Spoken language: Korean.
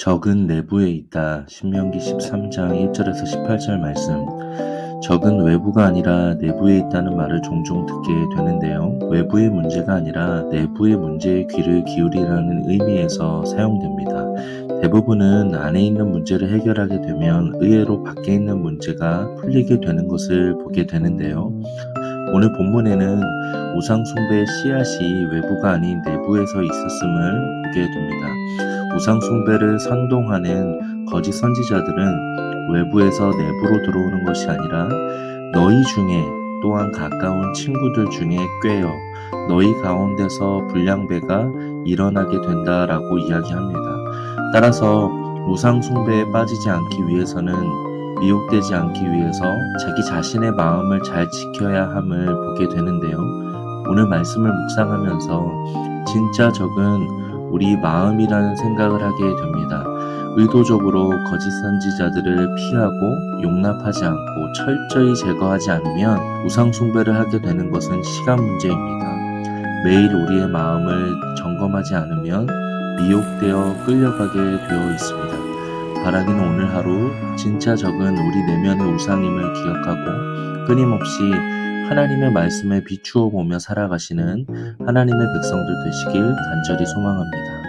적은 내부에 있다. 신명기 13장 1절에서 18절 말씀. 적은 외부가 아니라 내부에 있다는 말을 종종 듣게 되는데요. 외부의 문제가 아니라 내부의 문제에 귀를 기울이라는 의미에서 사용됩니다. 대부분은 안에 있는 문제를 해결하게 되면 의외로 밖에 있는 문제가 풀리게 되는 것을 보게 되는데요. 오늘 본문에는 우상숭배의 씨앗이 외부가 아닌 내부에서 있었음을 보게 됩니다. 우상숭배를 선동하는 거짓 선지자들은 외부에서 내부로 들어오는 것이 아니라 너희 중에 또한 가까운 친구들 중에 꿰어 너희 가운데서 불량배가 일어나게 된다라고 이야기합니다. 따라서 우상숭배에 빠지지 않기 위해서는 미혹되지 않기 위해서 자기 자신의 마음을 잘 지켜야 함을 보게 되는데요. 오늘 말씀을 묵상하면서 진짜 적은 우리 마음이라는 생각을 하게 됩니다. 의도적으로 거짓 선지자들을 피하고 용납하지 않고 철저히 제거하지 않으면 우상숭배를 하게 되는 것은 시간 문제입니다. 매일 우리의 마음을 점검하지 않으면 미혹되어 끌려가게 되어 있습니다. 바라기는 오늘 하루 진짜 적은 우리 내면의 우상임을 기억하고 끊임없이 하나님의 말씀에 비추어 보며 살아가시는 하나님의 백성들 되시길 간절히 소망합니다.